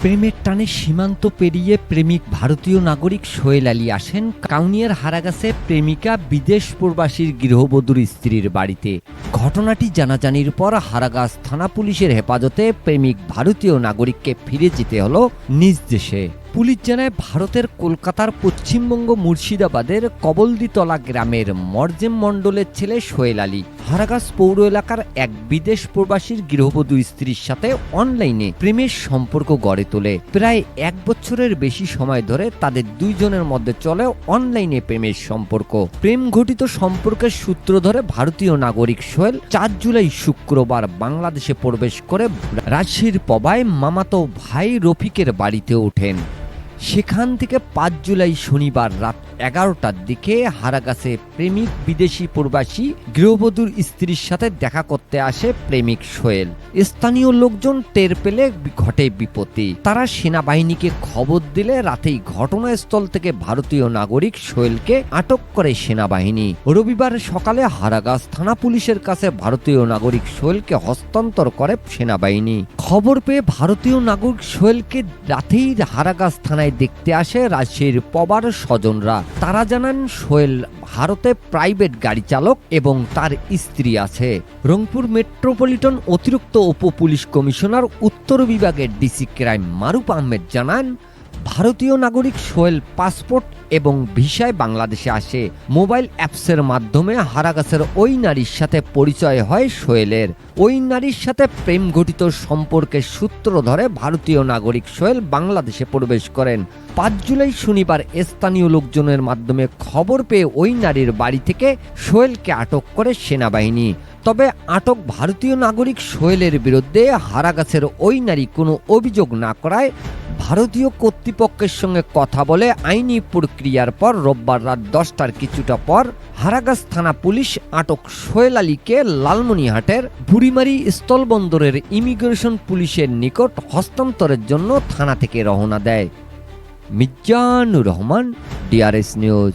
প্রেমের টানে সীমান্ত পেরিয়ে প্রেমিক ভারতীয় নাগরিক সোহেল আলী আসেন কাউনিয়ার হারাগাছে প্রেমিকা বিদেশ প্রবাসীর গৃহবধূর স্ত্রীর বাড়িতে। ঘটনাটি জানাজানির পর হারাগাছ থানা পুলিশের হেফাজতে প্রেমিক ভারতীয় নাগরিককে ফিরে যেতে হল নিজ দেশে। পুলিশ জানায় ভারতের কলকাতার পশ্চিমবঙ্গ মুর্শিদাবাদের কবলদিতলা গ্রামের মরজেম মণ্ডলের ছেলে সোহেল আলী। হারাগাছ পৌর এলাকার এক বিদেশ প্রবাসীর গৃহবধূ স্ত্রীর সাথে অনলাইনে প্রেমের সম্পর্ক গড়ে তোলে। প্রায় এক বছরের বেশি সময় ধরে তাদের দুইজনের মধ্যে চলে অনলাইনে প্রেমের সম্পর্ক। প্রেম ঘটিত সম্পর্কের সূত্র ধরে ভারতীয় নাগরিক সোহেল চার জুলাই শুক্রবার বাংলাদেশে প্রবেশ করে রাজশাহীর পবায় মামাতো ভাই রফিকের বাড়িতে ওঠেন। সেখান থেকে পাঁচ জুলাই শনিবার রাত এগারোটার দিকে হারাগাছে প্রেমিক বিদেশি প্রবাসী গৃহবধূর স্ত্রীর সাথে দেখা করতে আসে প্রেমিক সোহেল। স্থানীয় লোকজন টের পেলে ঘটে বিপত্তি। তারা সেনাবাহিনীকে খবর দিলে রাতেই ঘটনাস্থল থেকে ভারতীয় নাগরিক সোহেলকে আটক করে সেনাবাহিনী। রবিবার সকালে হারাগাছ থানা পুলিশের কাছে ভারতীয় নাগরিক সোহেলকে হস্তান্তর করে সেনাবাহিনী। খবর পেয়ে ভারতীয় নাগরিক সোহেলকে রাতেই হারাগাছ থানায় দেখতে আসে রাজশাহীর পবার স্বজনরা। তারা জানান, সোহেল ভারতে প্রাইভেট গাড়ি চালক এবং তার স্ত্রী আছে। রংপুর মেট্রোপলিটন অতিরিক্ত উপ পুলিশ কমিশনার উত্তর বিভাগের ডিসি ক্রাইম মারুফ আহমেদ জানান, ভারতীয় নাগরিক সোহেল পাসপোর্ট এবং ভিসায় বাংলাদেশে আসে। মোবাইল অ্যাপসের মাধ্যমে হারাগাছের ওই নারীর সাথে পরিচয় হয় সোহেলের। ওই নারীর সাথে প্রেম ঘটিত সম্পর্কের সূত্র ধরে ভারতীয় নাগরিক সোহেল বাংলাদেশে প্রবেশ করেন। পাঁচ জুলাই শনিবার স্থানীয় লোকজনের মাধ্যমে খবর পেয়ে ওই নারীর বাড়ি থেকে সোহেলকে আটক করে সেনাবাহিনী। তবে আটক ভারতীয় নাগরিক সোহেলের বিরুদ্ধে হারাগাছের ওই নারী কোনো অভিযোগ না করায় ভারতীয় কর্তৃপক্ষের সঙ্গে কথা বলে আইনি প্রক্রিয়ার পর রোববার রাত দশটার কিছুটা পর হারাগাস থানা পুলিশ আটক সোহেল আলীকে লালমনিহাটের বুড়িমারি স্থলবন্দরের ইমিগ্রেশন পুলিশের নিকট হস্তান্তরের জন্য থানা থেকে রওনা দেয়। Mirzanur Rahman, DRS news.